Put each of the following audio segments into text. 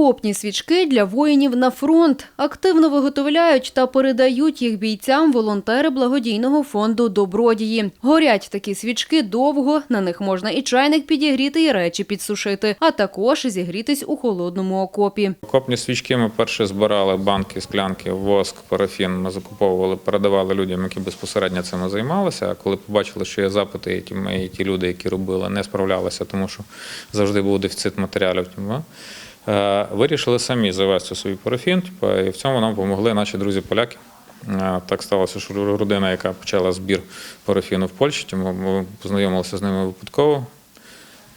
Окопні свічки для воїнів на фронт активно виготовляють та передають їх бійцям волонтери благодійного фонду Добродії. Горять такі свічки довго. На них можна і чайник підігріти, і речі підсушити, а також зігрітись у холодному окопі. Окопні свічки ми перше збирали банки, склянки, воск, парафін. Ми закуповували, передавали людям, які безпосередньо цим займалися. А коли побачили, що є запити, і ті, ми, і ті люди, які робили, не справлялися, тому що завжди був дефіцит матеріалів. Тому, вирішили самі завести собі парафін, і в цьому нам допомогли наші друзі-поляки. Е, Так сталося, що родина, яка почала збір парафіну в Польщі, тому ми познайомилися з ними випадково.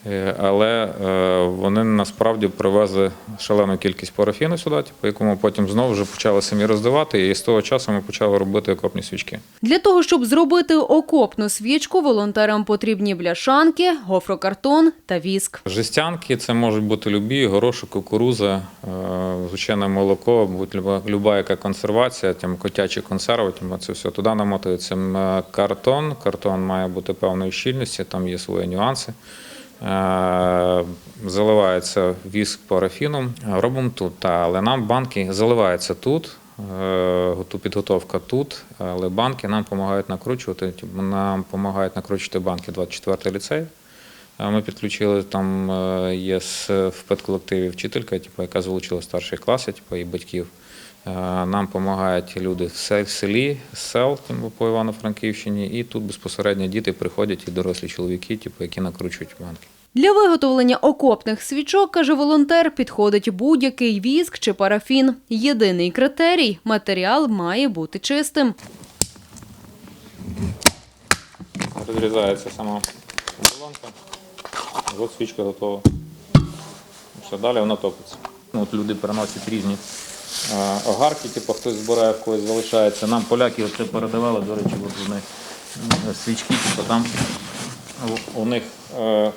Е, Але е, вони насправді привезли шалену кількість парафіну сюди, типу, яку ми потім знову вже почали самі роздавати, і з того часу ми почали робити окопні свічки. Для того, щоб зробити окопну свічку, волонтерам потрібні бляшанки, гофрокартон та віск. Жестянки це можуть бути любі, горошок, кукуруза, е, звичайне молоко, будь люба, люба яка консервація, там котячі консерви, там це все туди намотується картон. Картон має бути певної щільності, там є свої нюанси. Е, Заливається віск парафіном. Робимо тут, але нам банки заливаються тут. е, Підготовка тут, але банки нам допомагають накручувати. типу, Нам допомагають накручувати банки 24 ліцей. Ми підключили там е, є в педколективі вчителька, типу, яка залучила старші класи, типу, і батьків. Е, Нам допомагають люди в селі, з сел по Івано-Франківщині, і тут безпосередньо діти приходять і дорослі чоловіки, типу, які накручують банки. Для виготовлення окопних свічок, каже волонтер, підходить будь-який віск чи парафін. Єдиний критерій – матеріал має бути чистим. Розрізається сама балонка. От свічка готова. Все, далі вона топиться. Ну, От люди приносять різні огарки, типу хтось збирає, в когось залишається. Нам поляки це передавали, до речі, от вони свічки, типу там у- у них е,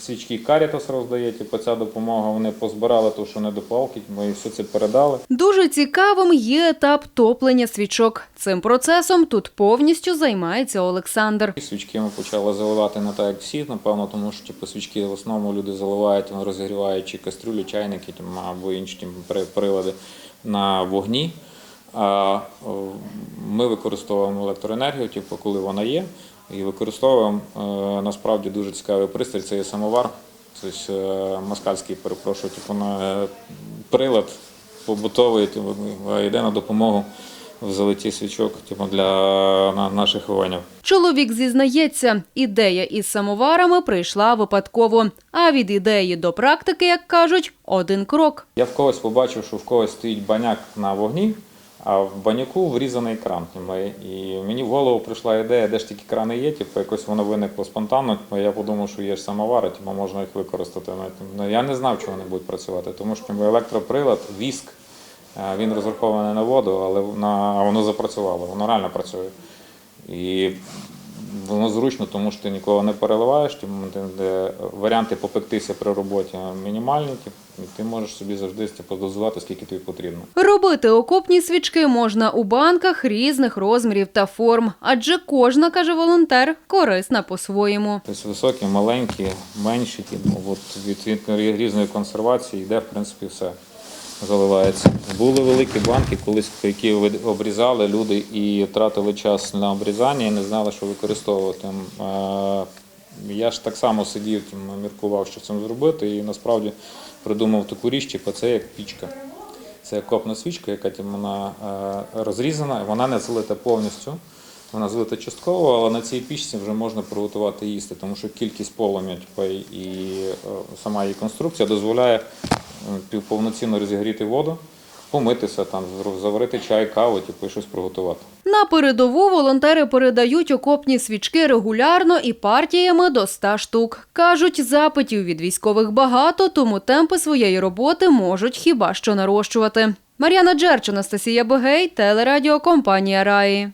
свічки Карітас роздає, типу ця допомога, вони позбирали ту, що не до палки, ми все це передали. Дуже цікавим є етап топлення свічок. Цим процесом тут повністю займається Олександр. Свічки ми почали заливати не так, як всі, напевно, тому що типу, свічки в основному люди заливають, вони розігрівають кастрюлі, чайники там, або інші типу, прилади на вогні. А ми використовуємо електроенергію, типу, коли вона є, і використовуємо е, насправді дуже цікавий пристрій, це є самовар, тобто е, москальський, перепрошую, типу, на, е, прилад побутовий, типу, йде на допомогу в залиті свічок типу, для наших воїнів. Чоловік зізнається, ідея із самоварами прийшла випадково. А від ідеї до практики, як кажуть, один крок. Я в когось побачив, що в когось стоїть баняк на вогні, а в баняку врізаний кран. І мені в голову прийшла ідея, де ж такі крани є, типу, якось воно виникло спонтанно. Я подумав, що є ж самовари, типу, можна їх використати. Ну, типу, Ну, я не знав, чого вони будуть працювати, тому що типу, електроприлад, віск, е, він розрахований на воду, але на, а воно запрацювало, воно реально працює. І воно зручно, тому що ти нікого не переливаєш, тим, де- де варіанти попектися при роботі мінімальні, і ти можеш собі завжди типу, скільки тобі потрібно. Робити окопні свічки можна у банках різних розмірів та форм, адже кожна, каже волонтер, корисна по-своєму. Тобто високі, маленькі, менші, от від, від різної консервації йде, в принципі, все заливається. Були великі банки, колись які обрізали люди і тратили час на обрізання і не знали, що використовувати. Е, Я ж так само сидів, міркував, що цим зробити, і насправді придумав таку річ, типу, це як пічка. Це копна свічка, яка вона е, розрізана, вона не залита повністю. Вона залита частково, але на цій пічці вже можна приготувати їсти, тому що кількість полум'я і е, сама її конструкція дозволяє повноцінно розігріти воду, помитися, там, заварити чай, каву, типу, і щось приготувати. На передову волонтери передають окопні свічки регулярно і партіями до 100 штук. Кажуть, запитів від військових багато, тому темпи своєї роботи можуть хіба що нарощувати. Мар'яна Джерч, Анастасія Бегей, телерадіокомпанія Раї.